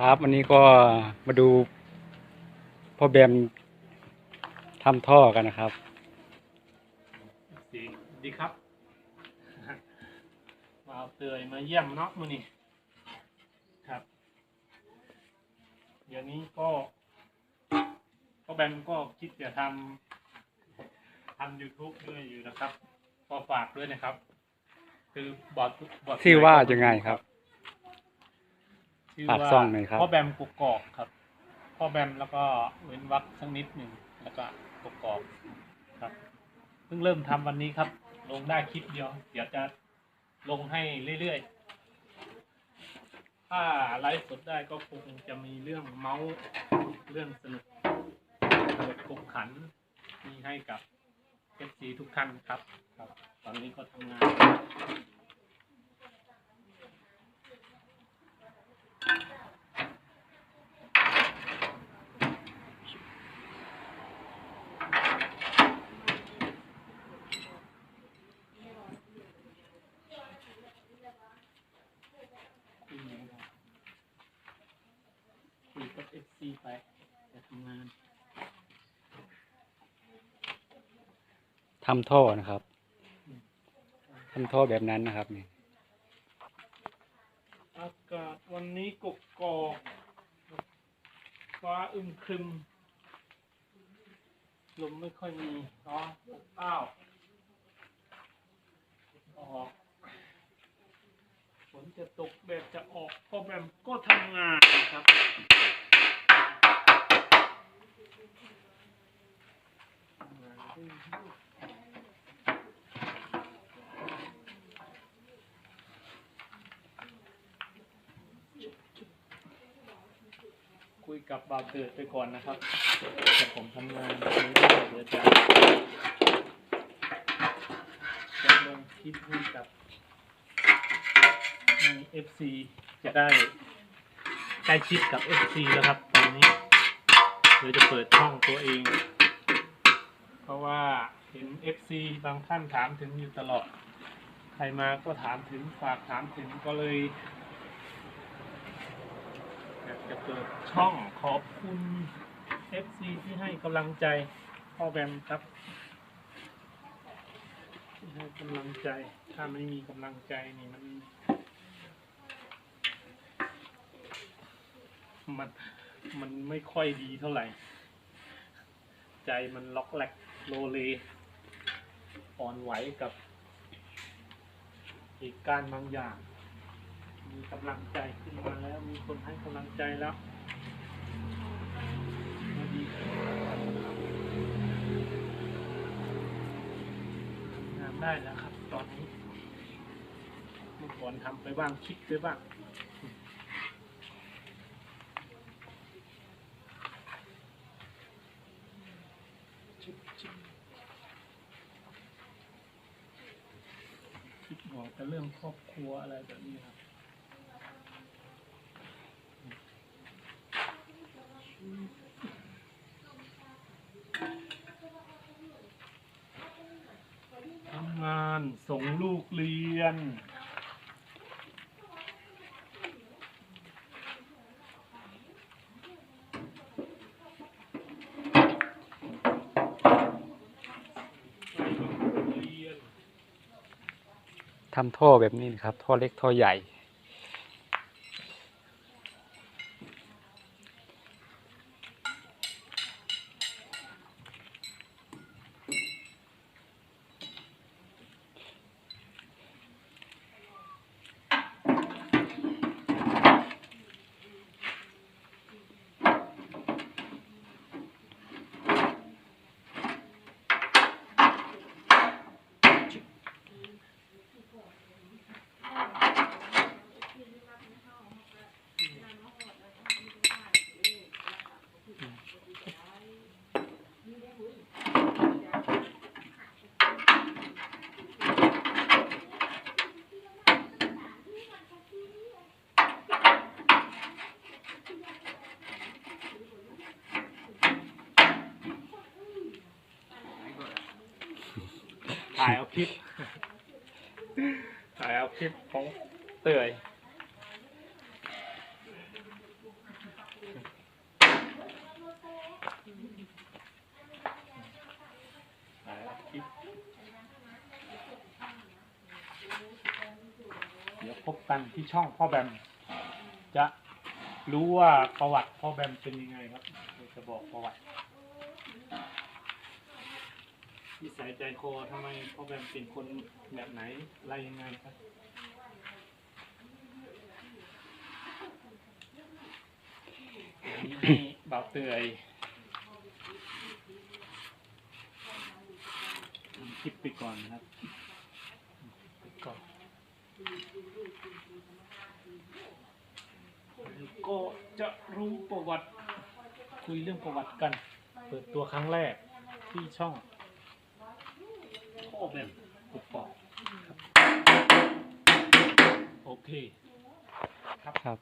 ครับวันนี้ก็มาดูพ่อแบมทำท่อกันนะครับสีดีครับ มาเอาเตยมาเยี่ยมเนาะมือนี่ครับ เดี๋ยวนี้ก็ก็แบมก็คิดจะทำทำ YouTube ด้วยอยู่นะครับก็ฝากด้วยนะครับ คือบอดบอด ชื่อว่ายังไงครับ ชื่อฝากว่าซ่องหน่อยครับพ่อแบมกุกกอกครับพ่อแบมแล้วก็เว้นวรรคสักนิดหนึ่งแล้วก็กุกกอกครับเพิ่งเริ่มทำวันนี้ครับ ลงได้คลิปเดียว เดี๋ยวจะลงให้เรื่อยๆ ถ้าไลฟ์สดได้ก็คงจะมีเรื่องเมาส์เรื่องสนุกสนุกขบขันมีให้กับเอฟซีทุกท่านครับครับ ตอนนี้ก็ทำงาน คุยนะครับคุยกับเอฟ ซีไปจะทำงานทำท่อนะครับทำท่อแบบนั้นนะครับนี่อากาศวันนี้กกกอกฟ้าอึมครึมลมไม่ค่อยมีร้อนอบอ้าวออกฝนจะตกแดดจะออกพ่อแบมก็ทำงานครับ ทำงานเรื่อยๆ คุยกับบ่าวเกิดไปก่อนนะครับแต่ผมทำงานเรื่อยๆเดี๋ยวจะจะลงคลิปให้กับเอฟซีจะได้ใกล้ชิดกับ FC แล้วครับตอนนี้ เดี๋ยวจะเปิดช่องตัวเอง เพราะว่าเห็น FC บางท่านถามถึงอยู่ตลอด ใครมาก็ถามถึงฝากถามถึงก็เลยอยากจะเปิดช่องขอบคุณ FC ที่ให้กำลังใจพ่อแบมครับที่ให้กำลังใจ ถ้าไม่มีกำลังใจนี่มันมัน มันไม่ค่อยดีเท่าไหร่ ใจมันล็อกแหลกโลเลอ่อนไหวกับเหตุการณ์บางอย่าง มีกำลังใจขึ้นมาแล้วมีคนให้กำลังใจแล้วดีขึ้นทำงานได้แล้วครับ ตอนนี้เมื่อก่อนทำไปบ้างคิดไปบ้าง ชิบชิบ คิดบอกแต่เรื่องครอบครัวอะไรแบบนี้ครับทำงานส่งลูกเรียน ทำท่อแบบนี้นะครับ ท่อเล็กท่อใหญ่ ถ่ายเอาคลิป ถ่ายเอาคลิปของเตยถ่ายเดี๋ยวพบกันที่ช่องพ่อแบม จะรู้ว่าประวัติพ่อแบมเป็นยังไงครับจะบอกประวัติ นิสัยใจคอทำไมพ่อแบมเป็นคนแบบไหนอะไรยังไงครับอันนี้ให้เบาเตยทำคลิปไปก่อนนะครับไปก่อนก็จะรู้ประวัติคุยเรื่องประวัติกัน เปิดตัวครั้งแรกที่ช่อง พ่อแบมกุกปอกครับโอเค ครับครับ